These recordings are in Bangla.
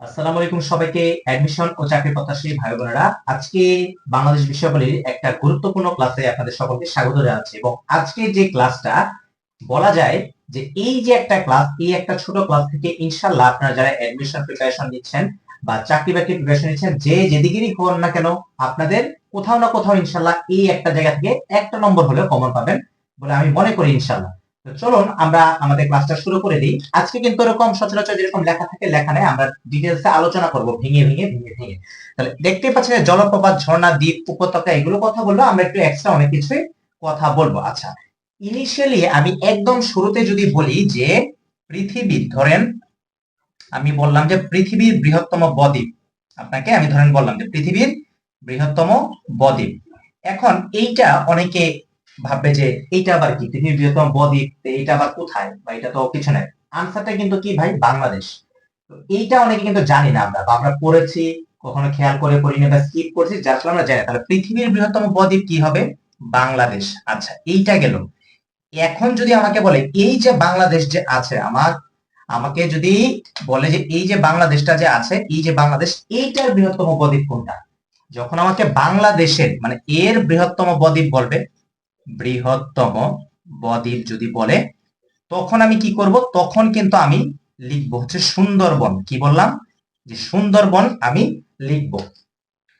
আসসালামু আলাইকুম সবাইকে। অ্যাডমিশন ও চাকরি প্রত্যাশী ভাই বোনেরা, আজকে বাংলাদেশ বিষয়াবলীর একটা গুরুত্বপূর্ণ ক্লাসে আপনাদের সকলকে স্বাগত জানাচ্ছি এবং আজকে যে ক্লাসটা বলা যায় যে এই যে একটা ক্লাস এই একটা ছোট ক্লাস থেকে ইনশাল্লাহ আপনারা যারা অ্যাডমিশন প্রিপারেশন নিচ্ছেন বা চাকরি বাকরি প্রিপারেশন নিচ্ছেন, যে যেদিকেরই হন না কেন, আপনাদের কোথাও না কোথাও ইনশাল্লাহ এই একটা জায়গা থেকে একটা নম্বর হলেও কমন পাবেন বলে আমি মনে করি ইনশাল্লাহ চলুন আমরা আমাদের ক্লাসটা শুরু করে দিই। আজকে কিন্তু এরকম সচরাচর যেরকম লেখা থাকে, লেখা নেই, আমরা ডিটেলস আলোচনা করব। ভেঙে ভেঙে ভেঙে ভেঙে। তাহলে দেখতে পাচ্ছেন জলপ্রপাত, ঝর্ণা, দ্বীপ, উপত্যকা, এগুলো কথা বলব, আমরা একটু এক্সট্রা অনেক কিছুই কথা বলব। আচ্ছা ইনিশিয়ালি আমি একদম শুরুতে যদি বলি যে পৃথিবীর, ধরেন আমি বললাম যে পৃথিবীর বৃহত্তম বদ্বীপ। আপনাকে আমি ধরেন বললাম যে পৃথিবীর বৃহত্তম বদ্বীপ। এখন এইটা অনেকে ভাববে যে এইটা আবার কি? পৃথিবীর বৃহত্তম বদ্বীপ এইটা আবার কোথায়? বা এটা তো কিছু নাই। আনসারটা কিন্তু কি ভাই? বাংলাদেশ। এইটা অনেকে কিন্তু জানি না আমরা, বা আমরা পড়েছি, কখনো খেয়াল করে পড়িনি বা স্কিপ করছি, যার ফলে আমরা জানি তাহলে পৃথিবীর বৃহত্তম বদ্বীপ কি হবে? বাংলাদেশ। আচ্ছা এইটা গেল। এখন যদি আমাকে বলে, এই যে বাংলাদেশ যে আছে, আমার, আমাকে যদি বলে যে এই যে বাংলাদেশটা যে আছে, এই যে বাংলাদেশ, এইটার বৃহত্তম বদ্বীপ কোনটা? যখন আমাকে বাংলাদেশের মানে এর বৃহত্তম বদ্বীপ বলবে বৃহত্তম বদ্বীপ যদি বলে, তখন আমি কি করব? তখন কিন্তু আমি লিখব হচ্ছে সুন্দরবন। কি বললাম? যে সুন্দরবন আমি লিখব।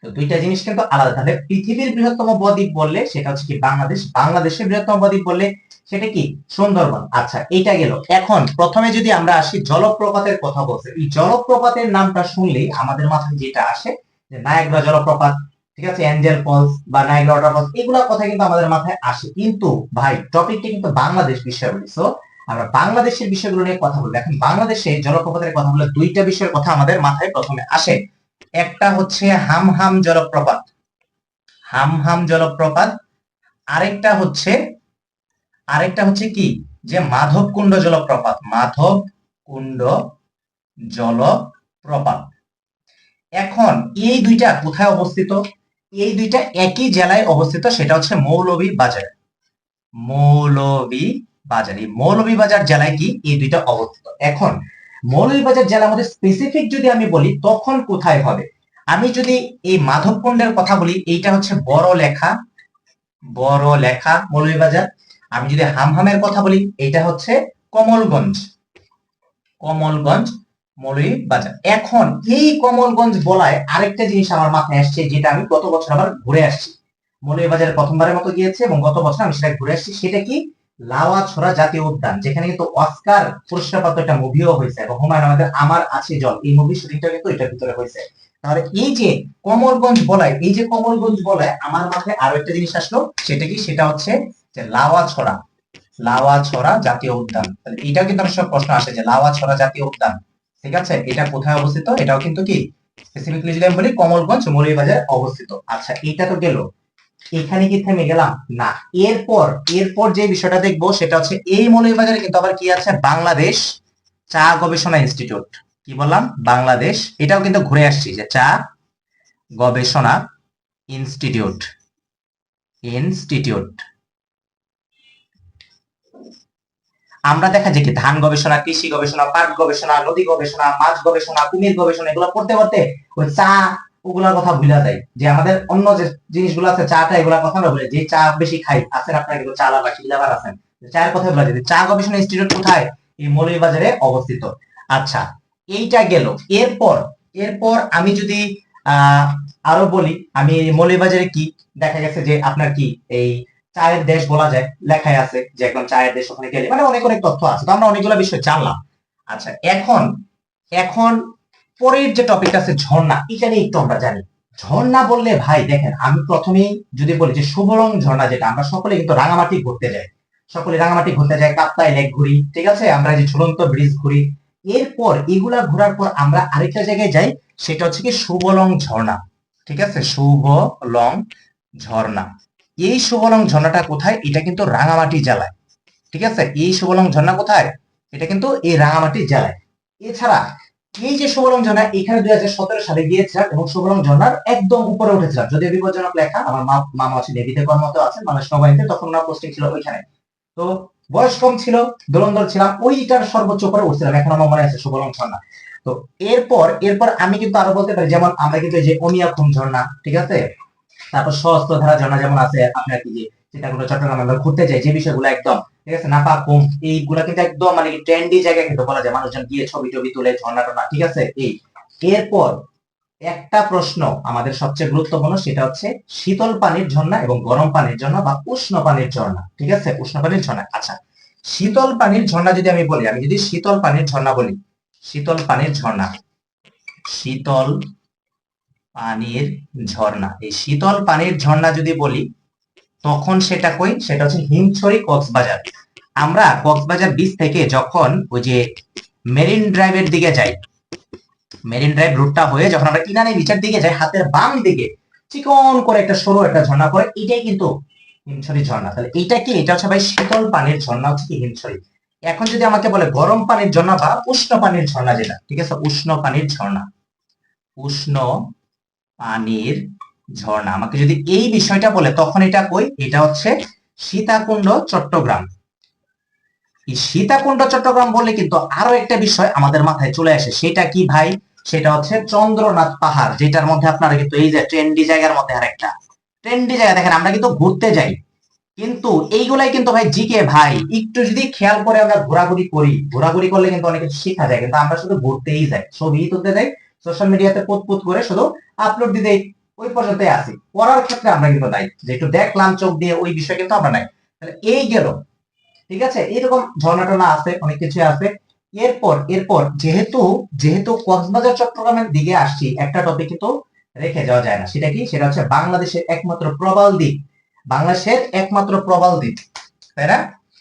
তো দুইটা জিনিস কিন্তু আলাদা। তাহলে পৃথিবীর বৃহত্তম বদ্বীপ বললে সেটা হচ্ছে কি বাংলাদেশ? বাংলাদেশের বৃহত্তম বদ্বীপ বললে সেটা কি? সুন্দরবন। আচ্ছা এইটা গেল। এখন প্রথমে যদি আমরা আসি জলপ্রপাতের কথা বলতে, এই জলপ্রপাতের নামটা শুনলেই আমাদের মাথায় যেটা আসে, যে নায়াগ্রা জলপ্রপাত ঠিক আছে? অ্যাঞ্জেল ফলস বা নাইগ্রা ওয়াটারফলস এগুলোর কথা কিন্তু আমাদের মাথায় আসে। কিন্তু ভাই টপিকটা কিন্তু বাংলাদেশ বিষয় বলি। সো আমরা বাংলাদেশের বিষয়গুলো নিয়ে কথা বলব। এখন বাংলাদেশে জলপ্রপাতের কথা বললে দুইটা বিষয়ের কথা আমাদের মাথায় প্রথমে আসে। একটা হচ্ছে হামহাম জলপ্রপাত। হামহাম জলপ্রপাত। আরেকটা হচ্ছে আরেকটা হচ্ছে কি? যে মাধবকুণ্ড জলপ্রপাত। মাধবকুণ্ড জলপ্রপাত। এখন এই দুইটা কোথায় অবস্থিত? এই দুইটা একই জেলায় অবস্থিত, সেটা হচ্ছে মৌলভী বাজার। মৌলভী বাজার। এই মৌলভী বাজার জেলায় কি এই দুইটা অবস্থিত? এখন, মৌলভী বাজার জেলার মধ্যে স্পেসিফিক যদি আমি বলি, তখন কোথায় হবে? আমি যদি এই মাধবকুণ্ডের কথা বলি, এইটা হচ্ছে বড় লেখা বড় লেখা মৌলভী বাজার। আমি যদি হামহামের কথা বলি, এইটা হচ্ছে কমলগঞ্জ। কমলগঞ্জ মৌলভী বাজার। এখন এই কমলগঞ্জ বলায় আরেকটা জিনিস আমার মাথায় আসছে, যেটা আমি গত বছর আবার ঘুরে আসছি। মৌলভী বাজারে প্রথমবারের মতো গিয়েছে এবং গত বছর আমি সেটা ঘুরে আসছি। সেটা কি? লাওয়া ছড়া জাতীয় উদ্যান, যেখানে কিন্তু অস্কার পুরস্কারপ্রাপ্ত একটা মুভিও হয়েছে এবং হুমায়ুন আমাদের আমার আছে জল। এই মুভি শুটিংটা কিন্তু এটার ভিতরে হয়েছে। তাহলে এই যে কমলগঞ্জ বলায়, এই যে কমলগঞ্জ বলায় আমার মাথায় আরও একটা জিনিস আসলো, সেটা কি? সেটা হচ্ছে যে লাওয়া ছড়া লাওয়া ছড়া জাতীয় উদ্যান। তাহলে এটাও কিন্তু অনেক সব প্রশ্ন আসে যে লাওয়া ছড়া জাতীয় উদ্যান ঠিক আছে? এটা কোথায় অবস্থিত? এটাও কিন্তু কি? স্পেসিফিকলি যদি আমি বলি, কমলগঞ্জ মৌলভীবাজার অবস্থিত। আচ্ছা এটা তো গেল। এখানে কি থেমে গেলাম? না। এরপর এরপর যে বিষয়টা দেখব, সেটা হচ্ছে এই মৌলভীবাজারে কিন্তু আবার কি আছে? বাংলাদেশ চা গবেষণা ইনস্টিটিউট। কি বললাম? বাংলাদেশ। এটাও কিন্তু ঘুরে আসছি যে চা গবেষণা ইনস্টিটিউট। ইনস্টিটিউট। আমরা দেখা যায় কি ধান গবেষণা, কৃষি গবেষণা, পাট গবেষণা, নদী গবেষণা, মাছ গবেষণা, কুমির গবেষণা, এগুলো পড়তে পড়তে ওই চা ওগুলার কথা ভুলা যায় যে আমাদের অন্য যে জিনিসগুলো আছে, চাটা, এগুলোর কথা আমরা যে চা বেশি খাই, আছেন আপনারা কিন্তু চা লাভার শিলাবার আছেন। চায়ের কথা ভুলা যায় চা গবেষণা ইনস্টিটিউট কোথায়? এই মৌলভীবাজারে অবস্থিত। আচ্ছা এইটা গেল। এরপর এরপর আমি যদি, আহ, আরও বলি, আমি মৌলভীবাজারে কি? দেখা গেছে যে আপনার কি এই চায়ের দেশ বলা যায়, লেখায় আছে যে একদম চায়ের দেশ ওখানে গেলে। মানে অনেক অনেক তথ্য আছে, তো আমরা অনেকগুলো বিষয় জানলাম। আচ্ছা এখন এখন পরের যে টপিক আছে ঝর্ণা এটা নিয়ে একটু আমরা জানি। ঝর্ণা বললে, ভাই, দেখেন, আমি প্রথমেই যদি বলি যে সুবলং ঝর্ণা যেটা, আমরা সকলে কিন্তু রাঙামাটি ঘুরতে যাই। সকলে রাঙামাটি ঘুরতে যাই কাপ্তাই লেক ঘুরি, ঠিক আছে? আমরা যে ঝুলন্ত ব্রিজ ঘুরি, এরপর এগুলা ঘোরার পর আমরা আরেকটা জায়গায় যাই, সেটা হচ্ছে কি সুবলং ঝর্ণা, ঠিক আছে? শুভলং ঝর্ণা। এই শুভলং ঝর্ণাটা কোথায়? এটা কিন্তু রাঙামাটি জেলায়। ঠিক আছে? এই শুভলং ঝর্ণা কোথায়? এটা কিন্তু এই রাঙামাটি জেলায়। এছাড়া এই যে শুভলং ঝর্ণা, এখানে দুই হাজার সতেরো সালে গিয়েছিলাম এবং শুভলং ঝর্ণার একদম উপরে উঠেছিলাম। যদিও বিপজ্জনক লেখা, আমার মা মামা আছে নেভিতে কর্মরত আছেন, বাংলাদেশ নৌবাহিনীতে, তখন ওনার পোস্টিং ছিল ওইখানে। তো বয়স কম ছিল, দোলন্দর ছিলাম, ওইটার সর্বোচ্চ উপরে উঠছিলাম, এখন আমার মনে আছে শুভলং ঝর্ণা। তো এরপর এরপর আমি কিন্তু আরও বলতে পারি, যেমন আমরা কিন্তু যে অমিয়াখুম ঝর্ণা, ঠিক আছে? তারপর সস্ত সহস্রধারা ঝর্ণা যেমন আছে আপনার কি যে সীতাকুণ্ড চট্টগ্রাম আমরা ঘুরতে যাই, যে বিষয়গুলো একদম, ঠিক আছে নাপাকুম এইগুলা কিন্তু একদম মানে ট্রেন্ডি জায়গা কিন্তু বলা যায়। মানুষজন গিয়ে ছবি টবি তুলে, ঝর্ণা টর্ণা, ঠিক আছে, এই। এরপর একটা প্রশ্ন আমাদের সবচেয়ে গুরুত্বপূর্ণ, সেটা হচ্ছে শীতল পানির ঝর্ণা এবং গরম পানির ঝর্ণা বা উষ্ণ পানির ঝর্ণা, ঠিক আছে, উষ্ণ পানির ঝর্ণা। আচ্ছা শীতল পানির ঝর্ণা যদি আমি বলি, আমি যদি শীতল পানির ঝর্ণা বলি, শীতল পানির ঝর্ণা, শীতল পানির ঝর্ণা। এই শীতল পানির ঝর্ণা যদি বলি, তখন সেটা কই? সেটা হচ্ছে হিমছড়ি কক্সবাজার। আমরা কক্সবাজার বিচ থেকে যখন ওই যে মেরিন ড্রাইভের দিকে যাই, মেরিন ড্রাইভ রুটটা হয়ে যখন আমরা ইনানি বিচের দিকে যাই, হাতের বাম দিকে, চিকন করে একটা সরু একটা ঝর্ণা করে এটাই কিন্তু হিমছড়ি ঝর্ণা। তাহলে এইটা কি? এটা হচ্ছে ভাই শীতল পানির ঝর্ণা, হচ্ছে কি হিমছড়ি? এখন যদি আমাকে বলে গরম পানির ঝর্ণা বা উষ্ণ পানির ঝর্ণা যেটা, ঠিক আছে? উষ্ণ পানির ঝর্ণা। উষ্ণ পানির ঝর্ণা। আমাকে যদি এই বিষয়টা বলে, তখন এটা কই? এটা হচ্ছে সীতাকুণ্ড, চট্টগ্রাম। এই সীতাকুণ্ড, চট্টগ্রাম বললে কিন্তু আরও একটা বিষয় আমাদের মাথায় চলে আসে। সেটা কি ভাই? সেটা হচ্ছে চন্দ্রনাথ পাহাড়, যেটার মধ্যে আপনারা কিন্তু এই যে ট্রেন্ডি জায়গার মধ্যে আরেকটা। ট্রেন্ডি জায়গা, দেখেন আমরা কিন্তু ঘুরতে যাই। কিন্তু এইগুলাই কিন্তু ভাই জিকে ভাই, একটু যদি খেয়াল করে আমরা ঘোরাঘুরি করি। ঘোরাঘুরি করলে কিন্তু অনেক কিছু শেখা যায়, কিন্তু আমরা শুধু ঘুরতেই যাই, ছবি তুলতে যাই সোশ্যাল মিডিয়াতে পোত পোত করে শুধু আপলোড দিতে ওই পর্যন্তই আসি পড়ার ক্ষেত্রে আমরা কিন্তু নাই। যে একটু দেখলাম, চোখ দিয়ে ওই বিষয় কিন্তু আমরা নাই। তাহলে এই গেল। ঠিক আছে? এরকম ঝর্ণা টর্ণা আছে, অনেক কিছু আছে। এরপর এরপর যেহেতু যেহেতু কক্সবাজার, চট্টগ্রামের দিকে আসছি, একটা টপিক কিন্তু রেখে যাওয়া যায় না। সেটা কি? সেটা হচ্ছে বাংলাদেশের একমাত্র প্রবাল দ্বীপ। বাংলাদেশের একমাত্র প্রবাল দ্বীপ। তাই না?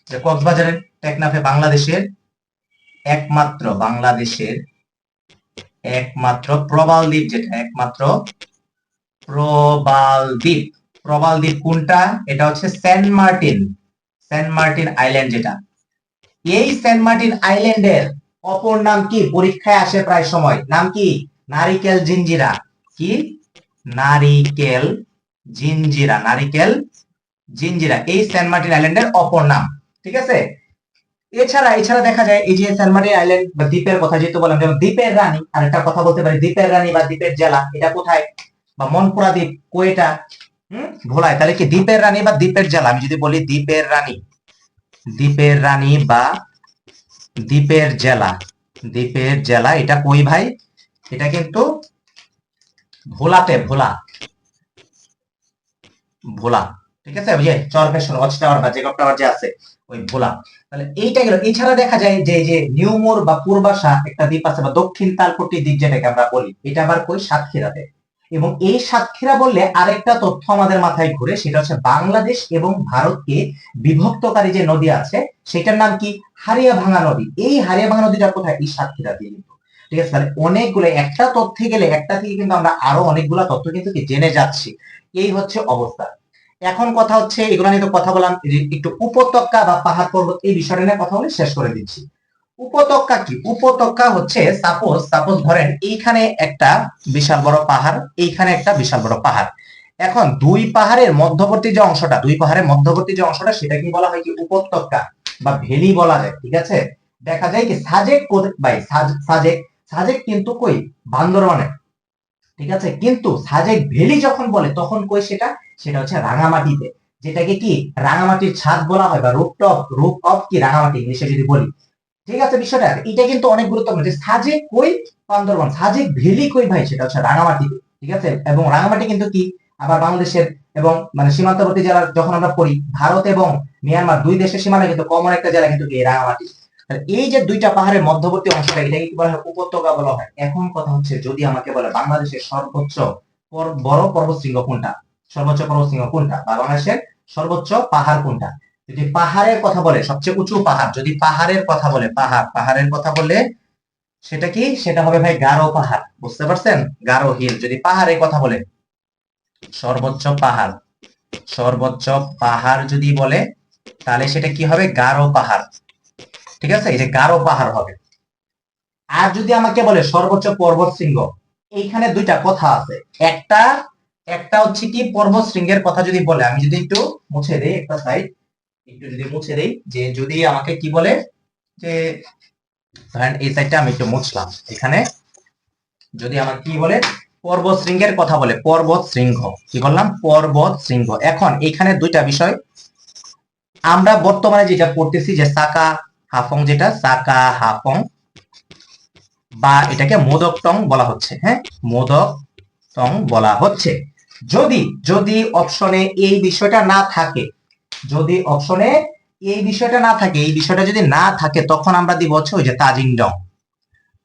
কক্সবাজারের টেকনাফে বাংলাদেশের একমাত্র বাংলাদেশের একমাত্র প্রবাল দ্বীপ যেটা, একমাত্র প্রবাল দ্বীপ। প্রবাল দ্বীপ কোনটা? এটা হচ্ছে Saint Martin Saint Martin island যেটা। এই সেন্ট মার্টিন আইল্যান্ডের অপর নাম কি? পরীক্ষায় আসে প্রায় সময়। নাম কি? নারিকেল জিঞ্জিরা। কি? নারিকেল জিঞ্জিরা নারিকেল জিঞ্জিরা। এই সেন্ট মার্টিন আইল্যান্ডের অপর নাম। ঠিক আছে? এছাড়া এছাড়া দেখা যায় এই যে মার্টিন আইল্যান্ড বা দ্বীপের কথা যেহেতু বললাম, যেমন দ্বীপের রানী, আর একটা কথা বলতে পারি, দ্বীপের রানী বা দ্বীপের জেলা এটা কোথায়? বা মনপুরা দ্বীপ, কোয়েটা, হুম? ভোলায়। তাহলে কি দ্বীপের রানী বা দ্বীপের জেলা আমি যদি বলি দ্বীপের রানী দ্বীপের রানী বা দ্বীপের জেলা দ্বীপের জেলা এটা কই ভাই? এটা কিন্তু ভোলাতে, ভোলা। ভোলা। ঠিক আছে? ওই যে চরপেশন ওয়াচ টাওয়ার বা জেকব টাওয়ার যে আছে, ওই ভোলা। তাহলে এইটা গেল। এছাড়া দেখা যায় যে যে নিউমোর বা পূর্বাশা একটা দ্বীপ আছে বা দক্ষিণ তালপট্টি দ্বীপ যেটাকে আমরা বলি, এটা আবার কই? সাতক্ষীরাতে। এবং এই সাতক্ষীরা বললে আরেকটা তথ্য আমাদের মাথায় ঘুরে, সেটা হচ্ছে বাংলাদেশ এবং ভারতকে বিভক্তকারী যে নদী আছে, সেটার নাম কি? হারিয়া ভাঙা নদী। এই হারিয়া ভাঙা নদীটা কোথায়? এই সাতক্ষীরা দিয়ে কিন্তু। ঠিক আছে? তাহলে অনেকগুলো, একটা তথ্যে গেলে, একটা থেকে কিন্তু আমরা আরও অনেকগুলো তথ্য কিন্তু জেনে যাচ্ছি। এই হচ্ছে অবস্থা। এখন কথা হচ্ছে, এগুলো নিয়ে তো কথা বললাম একটু উপত্যকা বা পাহাড় পর্বত, এই বিষয়টা নিয়ে কথা বলে শেষ করে দিচ্ছি। উপত্যকা কি? উপত্যকা হচ্ছে সাপোজ সাপোজ ধরেন, এইখানে একটা বিশাল বড় পাহাড়, এইখানে একটা বিশাল বড় পাহাড়। এখন দুই পাহাড়ের মধ্যবর্তী যে অংশটা, দুই পাহাড়ের মধ্যবর্তী যে অংশটা সেটা কি বলা হয় কি? উপত্যকা বা ভ্যালি বলা যায়, ঠিক আছে? দেখা যায় কি, সাজেক সাজ- সাজেক সাজেক কিন্তু কই? বান্দরবানে, ঠিক আছে? কিন্তু সাজেক ভ্যালি যখন বলে, তখন কই সেটা? সেটা হচ্ছে রাঙামাটিতে, যেটাকে কি রাঙামাটির ছাদ বলা হয় বা রুপটপ রূপ অফ কি রাঙামাটি ইংলিশে যদি বলি। ঠিক আছে বিষয়টা? এটা কিন্তু অনেক গুরুত্বপূর্ণ যে সাজেক কই বান্দরবান সাজেক ভ্যালি কই ভাই? সেটা হচ্ছে রাঙামাটি ঠিক আছে? এবং রাঙামাটি কিন্তু কি? আবার বাংলাদেশের এবং মানে সীমান্তবর্তী জেলা যখন আমরা পড়ি, ভারত এবং মিয়ানমার দুই দেশের সীমানা কিন্তু কমন একটা জেলা কিন্তু এই রাঙামাটি। এই যে দুইটা পাহাড়ের মধ্যবর্তী অংশটা এটাকে কি বলা হয়? উপত্যকা বলা হয়। এখন কথা হচ্ছে যদি আমাকে বলে বাংলাদেশের সর্বোচ্চ বড় পর্বত পর্বতশৃঙ্গ কোনটা? সর্বোচ্চ পর্বতশৃঙ্গ কোনটা? বাংলাদেশের সর্বোচ্চ পাহাড় কোনটা? যদি পাহাড়ের কথা বলে, সবচেয়ে উঁচু পাহাড়, যদি পাহাড়ের কথা বলে, পাহাড়, পাহাড়ের কথা বলে, সেটা কি? সেটা হবে ভাই গারো পাহাড়। বুঝতে পারছেন? গারো হিল। যদি পাহাড়ের কথা বলে, সর্বোচ্চ পাহাড়। সর্বোচ্চ পাহাড় যদি বলে, তাহলে সেটা কি হবে? গারো পাহাড়। ঠিক আছে? এই যে গারো পাহাড় হবে। আর যদি আমাকে বলে সর্বোচ্চ পর্বত শৃঙ্গ এইখানে দুইটা কথা আছে। একটা একটা হচ্ছে কি পর্বত শৃঙ্গের কথা যদি বলে, আমি যদি একটু মুছে দেই একটা সাইড একটু যদি মুছে দেই, যে যদি আমাকে কি বলে, যে ধরেন এই সাইডটা আমি একটু মুছলাম। এখানে যদি আমার কি বলে পর্বত শৃঙ্গের কথা বলে পর্বত শৃঙ্গ। কি বললাম? পর্বত শৃঙ্গ। এখন এখানে দুইটা বিষয়। আমরা বর্তমানে যেটা পড়তেছি, যে সাকা হাফং যেটা, সাকা হাফং বা এটাকে মোদক টং বলা হচ্ছে হ্যাঁ? মোদক টং বলা হচ্ছে। যদি যদি অপশনে এই বিষয়টা না থাকে, যদি অপশনে এই বিষয়টা না থাকে, এই বিষয়টা যদি না থাকে, তখন আমরা দিব হচ্ছে ওই যে তাজিং ডং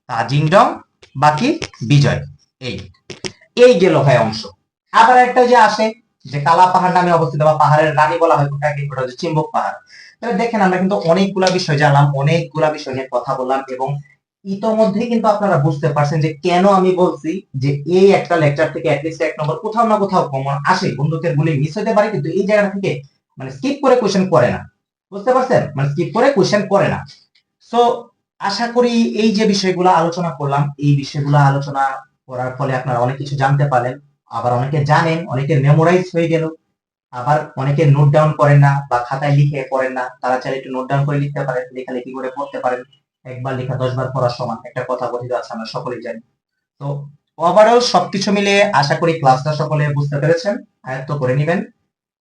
তাজিং ডং বাকি বিজয়। এই এই গেল ভাই অংশ। আবার একটা যে আসে, যে কালা পাহাড় নামে অবস্থিত, বা পাহাড়ের রানী বলা হয় ওটা হচ্ছে চিম্বক পাহাড়। তাহলে দেখেন আমরা কিন্তু অনেকগুলা বিষয় জানলাম, অনেকগুলা বিষয় নিয়ে কথা বললাম, এবং ইতোমধ্যেই কিন্তু আপনারা বুঝতে পারছেন যে কেন আমি বলছি যে এই একটা লেকচার থেকে অ্যাটলিস্ট এক নম্বর কোথাও না কোথাও কমন আসে। বন্ধুদের গুলি মিস হতে পারে, কিন্তু এই জায়গা থেকে মানে স্কিপ করে কোশ্চেন করে না। বুঝতে পারছেন? মানে স্কিপ করে কোশ্চেন করে না। সো আশা করি এই যে বিষয়গুলো আলোচনা করলাম, এই বিষয়গুলো আলোচনা করার ফলে আপনারা অনেক কিছু জানতে পারলেন। আবার অনেকে জানেন অনেকের মেমোরাইজ হয়ে গেল। আবার অনেকে নোট ডাউন করেন না বা খাতায় লিখে পড়েন না। তারা চাইলে একটু নোট ডাউন করে লিখতে পারেন, লেখালেখি করে পড়তে পারেন। একবার লেখা, দশবার পড়ার সমান। একটা কথা কথিত আছে আমরা সকলেই জানি। তো ওভারঅল সবকিছু মিলে আশা করি ক্লাসটা সকলে বুঝতে পেরেছেন। আয়ত্ত করে নেবেন।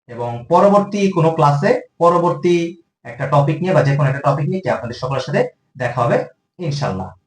এবং পরবর্তী কোনো ক্লাসে পরবর্তী একটা টপিক নিয়ে বা যে কোনো একটা টপিক নিয়ে আপনাদের সকলের সাথে দেখা হবে, ইনশাল্লাহ।